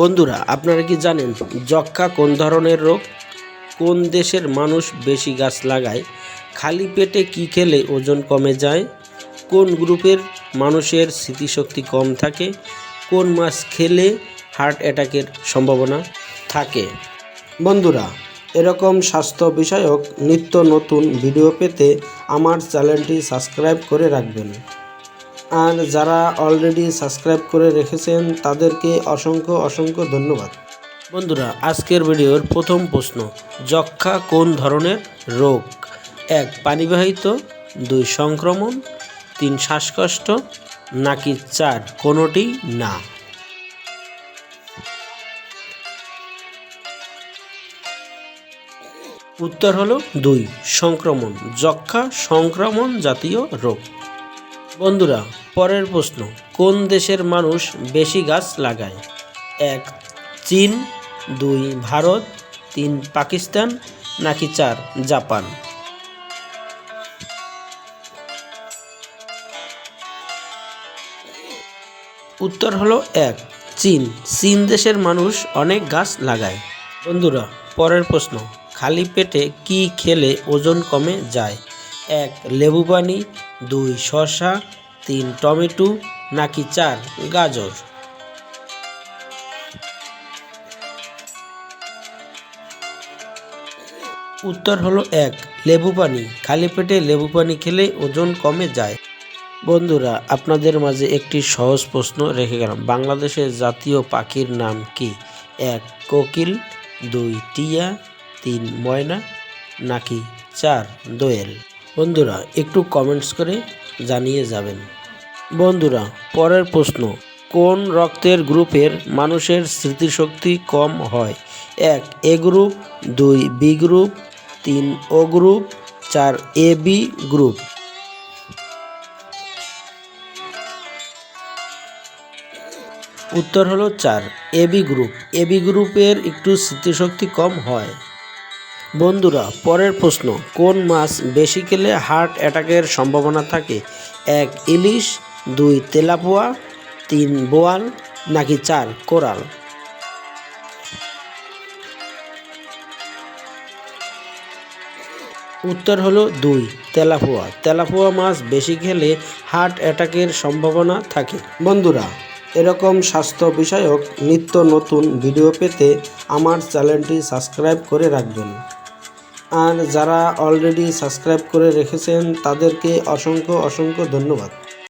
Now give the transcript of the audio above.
বন্ধুরা, আপনারা কি জানেন যক্ষা কোন ধরনের রোগ? কোন দেশের মানুষ বেশি গাছ লাগায়? খালি পেটে কি খেলে ওজন কমে যায়? কোন গ্রুপের মানুষের স্মৃতিশক্তি কম থাকে? কোন মাছ খেলে হার্ট অ্যাটাকের সম্ভাবনা থাকে? বন্ধুরা, এরকম স্বাস্থ্য বিষয়ক নিত্য নতুন ভিডিও পেতে আমার চ্যানেলটি সাবস্ক্রাইব করে রাখবেন। আর যারা অলরেডি সাবস্ক্রাইব করে রেখেছেন, তাদেরকে অসংখ্য অসংখ্য ধন্যবাদ। বন্ধুরা, আজকের ভিডিওর প্রথম প্রশ্ন যক্ষা কোন ধরনের রোগ? এক, পানিবাহিত, দুই, সংক্রমণ, তিন, শ্বাসকষ্ট, নাকি চার, কোনোটি না? উত্তর হলো দুই, সংক্রমণ যক্ষা সংক্রমণ জাতীয় রোগ। বন্ধুরা, পরের প্রশ্ন, কোন দেশের মানুষ বেশি গাছ লাগায়? এক, চীন, দুই, ভারত, তিন, পাকিস্তান, নাকি চার, জাপান? উত্তর হলো এক, চীন। চীন দেশের মানুষ অনেক গাছ লাগায়। বন্ধুরা, পরের প্রশ্ন, খালি পেটে কি খেলে ওজন কমে যায়? এক লেবু পানি, দুই শসা, তিন টমেটো, নাকি চার গাজর? উত্তর হলো এক, লেবু পানি। খালি পেটে লেবু পানি খেলে ওজন কমে যায়। বন্ধুরা, আপনাদের মাঝে একটি সহজ প্রশ্ন রেখে গেলাম। বাংলাদেশের জাতীয় পাখির নাম কি? এক, কোকিল, দুই, টিয়া, তিন, ময়না, নাকি চার, দোয়েল? বন্ধুরা, একটু কমেন্টস করে জানিয়ে যাবেন। বন্ধুরা, পরের প্রশ্ন, কোন রক্তের গ্রুপের মানুষের স্মৃতিশক্তি কম হয়? এক এ গ্রুপ দুই বি গ্রুপ তিন ও গ্রুপ চার এ বি গ্রুপ উত্তর হলো চার এবি গ্রুপ এবি গ্রুপের একটু স্মৃতিশক্তি কম হয়। বন্ধুরা, পরের প্রশ্ন, কোন মাছ বেশি খেলে হার্ট অ্যাটাকের সম্ভাবনা থাকে? এক, ইলিশ, দুই, তেলাপোয়া, তিন, বোয়াল, নাকি চার, কোরাল? উত্তর হলো দুই, তেলাপোয়া। তেলাপোয়া মাছ বেশি খেলে হার্ট অ্যাটাকের সম্ভাবনা থাকে। বন্ধুরা, এরকম স্বাস্থ্য বিষয়ক নিত্য নতুন ভিডিও পেতে আমার চ্যানেলটি সাবস্ক্রাইব করে রাখবেন। আর যারা অলরেডি সাবস্ক্রাইব করে রেখেছেন তাদেরকে অসংখ্য অসংখ্য ধন্যবাদ।